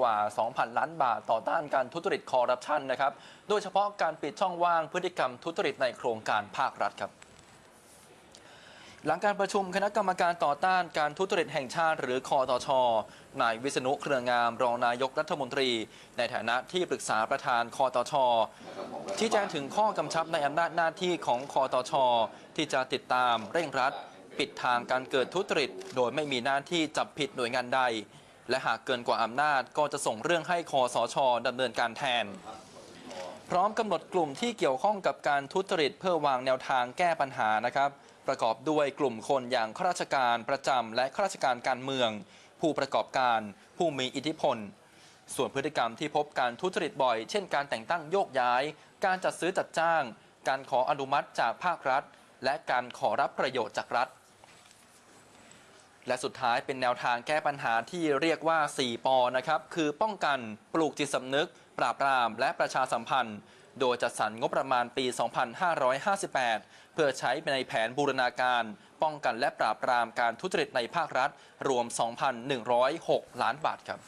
กว่า 2,000 ล้านบาทต่อต้านการทุจริตคอร์รัปชันนะครับ โดยเฉพาะการปิดช่องว่างพฤติกรรมทุจริตในโครงการภาครัฐครับ หลังการประชุมคณะกรรมการต่อต้านการทุจริตแห่งชาติหรือคอตช นายวิษณุเครืองามรองนายกรัฐมนตรี ในฐานะที่ปรึกษาประธานคอตชชี้แจงถึงข้อกำชับในอำนาจหน้าที่ของคอตช ที่จะติดตามเร่งรัด ปิดทางการเกิดทุจริต โดยไม่มีหน้าที่จับผิดหน่วยงานใด และหากเกินกว่าอำนาจก็จะส่งเรื่องให้คอสชดำเนินการแทน พร้อมกำหนดกลุ่มที่เกี่ยวข้องกับการทุจริตเพื่อวางแนวทางแก้ปัญหานะครับ ประกอบด้วยกลุ่มคนอย่างข้าราชการประจำและข้าราชการการเมือง ผู้ประกอบการ ผู้มีอิทธิพล ส่วนพฤติกรรมที่พบการทุจริตบ่อย เช่น การแต่งตั้งโยกย้าย การจัดซื้อจัดจ้าง การขออนุมัติจากภาครัฐ และการขอรับประโยชน์จากรัฐ และสุดท้ายเป็นแนวทางแก้ปัญหาที่เรียกว่า 4 ปอนะครับ คือป้องกันปลูกจิตสำนึก ปราบปรามและประชาสัมพันธ์ โดยจัดสรรงบประมาณปี 2558 เพื่อใช้ในแผนบูรณาการ ป้องกันและปราบปรามการทุจริตในภาครัฐ รวม 2,106 ล้านบาทครับ